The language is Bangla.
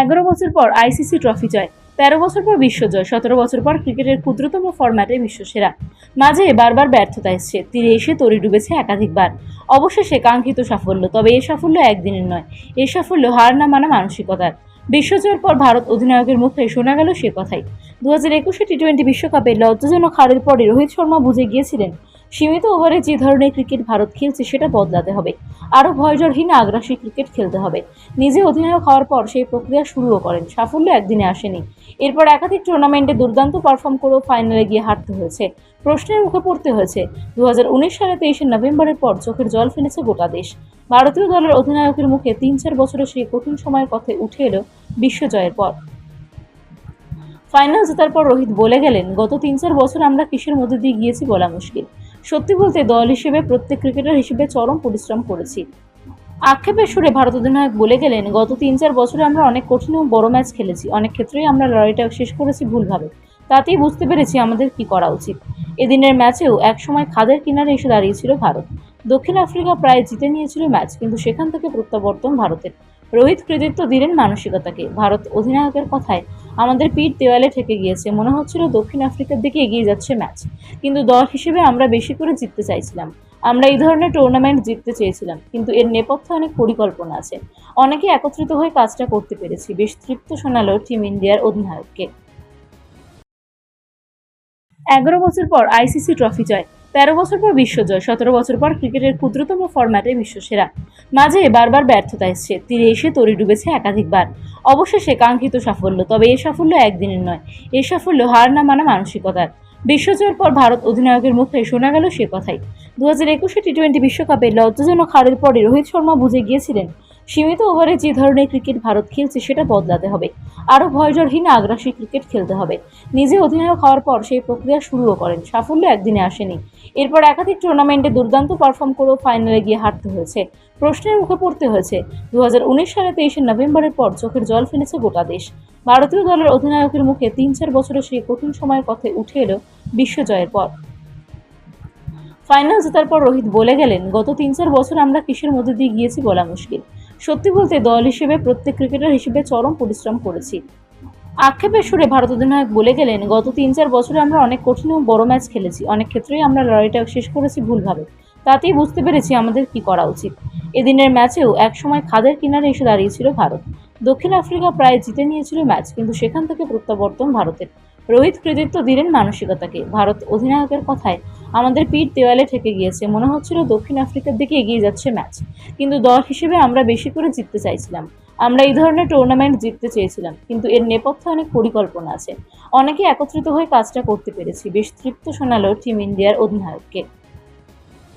এগারো বছর পর আইসিসি ট্রফি জয়, তেরো বছর পর বিশ্ব জয়, সতেরো বছর পর ক্রিকেটের ক্ষুদ্রতম ফরম্যাটে বিশ্বসেরা। মাঝে বারবার ব্যর্থতা এসছে, তীরে এসে তরি ডুবেছে একাধিকবার। অবশেষে কাঙ্ক্ষিত সাফল্য, তবে এই সাফল্য একদিনের নয় এই সাফল্য হার না মানা মানসিকতার। বিশ্বজয়ের পর ভারত অধিনায়কের মুখে শোনা গেল সে কথাই। দু হাজার একুশে টি টোয়েন্টি বিশ্বকাপে লজ্জাজনক হারের পরে রোহিত শর্মা বুঝে গিয়েছিলেন সীমিত ওভারে যে ধরনের ক্রিকেট ভারত খেলছে সেটা বদলাতে হবে। আরও ভয়জরহীন আগ্রাসী ক্রিকেট খেলতে হবে। নিজে অধিনায়ক হওয়ার পর সেই প্রক্রিয়া শুরুও করেন। সাফল্য একদিনে আসেনি। এরপর একাধিক টুর্নামেন্টে দুর্দান্ত পারফর্ম করেও ফাইনালে গিয়ে হারতে হয়েছে। প্রশ্নের মুখে পড়তে হয়েছে দু সালে তেইশে নভেম্বরের পর চোখের জল ফেলেছে গোটা দেশ। ভারতীয় দলের অধিনায়কের মুখে তিন চার বছরের সেই কঠিন সময়ের কথা উঠে এলো বিশ্বজয়ের পর ফাইনাল জেতার পর রোহিত বলে গেলেন, গত তিন চার বছর আমরা কিসের মধ্যে দিয়ে গিয়েছি বলা মুশকিল। সত্যি বলতে দল হিসেবে প্রত্যেক ক্রিকেটার হিসেবে চরম পরিশ্রম করেছি। আক্ষেপের সুরে ভারত অধিনায়ক বলে গেলেন, গত তিন চার বছরে আমরা অনেক কঠিন ও বড় ম্যাচ খেলেছি। অনেক ক্ষেত্রেই আমরা লড়াইটা শেষ করেছি ভুলভাবে। তাতেই বুঝতে পেরেছি আমাদের কি করা উচিত। এদিনের ম্যাচেও একসময় খাদের কিনারে এসে দাঁড়িয়েছিল ভারত। দক্ষিণ আফ্রিকা প্রায় জিতে নিয়েছিল ম্যাচ কিন্তু সেখান থেকে প্রত্যাবর্তন ভারতের। রোহিত কৃতিত্ব দিলেন মানসিকতাকে। ভারত অধিনায়কের কথায় আমাদের পিঠ দেওয়ালে ঠেকে গিয়েছে। মনে হচ্ছিল দক্ষিণ আফ্রিকার দিকে এগিয়ে যাচ্ছে ম্যাচ। কিন্তু দল হিসেবে আমরা বেশি করে জিততে চাইছিলাম। আমরা এই ধরনের টুর্নামেন্ট জিততে চেয়েছিলাম, কিন্তু এর নেপথ্যে অনেক পরিকল্পনা আছে। অনেকে একত্রিত হয়ে কাজটা করতে পেরেছি। বেশ তৃপ্ত শোনালো টিম ইন্ডিয়ার অধিনায়ককে। এগারো বছর পর আইসিসি ট্রফি জয়। তেরো বছর পর বিশ্বজয়, সতেরো বছর পর ক্রিকেটের ক্ষুদ্রতম ফরম্যাটে বিশ্বসেরা। মাঝে বারবার ব্যর্থতা এসছে, তীরে এসে তরি ডুবেছে একাধিকবার। অবশেষে কাঙ্ক্ষিত সাফল্য, তবে এই সাফল্য একদিনের নয় এই সাফল্য হার না মানা মানসিকতার। বিশ্বজয়ের পর ভারত অধিনায়কের মুখে শোনা গেল সে কথাই। দু হাজার একুশে টি টোয়েন্টি বিশ্বকাপে লজ্জাজনক হারের পরে রোহিত শর্মা বুঝে গিয়েছিলেন সীমিত ওভারে যে ধরনের ক্রিকেট ভারত খেলছে সেটা বদলাতে হবে। আরও ভয়জরহীন আগ্রাসী ক্রিকেট খেলতে হবে। নিজে অধিনায়ক হওয়ার পর সেই প্রক্রিয়া শুরুও করেন। সাফল্য একদিনে আসেনি। এরপর একাধিক টুর্নামেন্টে দুর্দান্ত পারফর্ম করেও ফাইনালে গিয়ে হারতে হয়েছে। প্রশ্নের মুখে পড়তে হয়েছে দু সালে তেইশে নভেম্বরের পর চোখের জল ফেলেছে গোটা দেশ। ভারতীয় দলের অধিনায়কের মুখে তিন চার বছরের সেই কঠিন সময়ের কথা উঠে এলো বিশ্বজয়ের পর ফাইনাল জেতার পর রোহিত বলে গেলেন, গত তিন চার বছর আমরা কিসের মধ্যে দিয়ে গিয়েছি বলা মুশকিল। সত্যি বলতে দল হিসেবে প্রত্যেক ক্রিকেটার হিসেবে চরম পরিশ্রম করেছি। আক্ষেপের সুরে ভারত অধিনায়ক বলে গেলেন, গত তিন চার বছরে আমরা অনেক কঠিন ও বড় ম্যাচ খেলেছি। অনেক ক্ষেত্রেই আমরা লড়াইটা শেষ করেছি ভুলভাবে। তাতেই বুঝতে পেরেছি আমাদের কি করা উচিত। এদিনের ম্যাচেও একসময় খাদের কিনারে এসে দাঁড়িয়েছিল ভারত। দক্ষিণ আফ্রিকা প্রায় জিতে নিয়েছিল ম্যাচ কিন্তু সেখান থেকে প্রত্যাবর্তন ভারতের। রোহিত কৃতিত্ব দিলেন মানসিকতাকে। ভারত অধিনায়কের কথায় আমাদের পিঠ দেওয়ালে ঠেকে গিয়েছে। মনে হচ্ছিল দক্ষিণ আফ্রিকার দিকে এগিয়ে যাচ্ছে ম্যাচ। কিন্তু দল হিসেবে আমরা বেশি করে জিততে চাইছিলাম। আমরা এই ধরনের টুর্নামেন্ট জিততে চেয়েছিলাম, কিন্তু এর নেপথ্যে অনেক পরিকল্পনা আছে। অনেকে একত্রিত হয়ে কাজটা করতে পেরেছি। বেশ তৃপ্ত শোনালো টিম ইন্ডিয়ার অধিনায়ককে।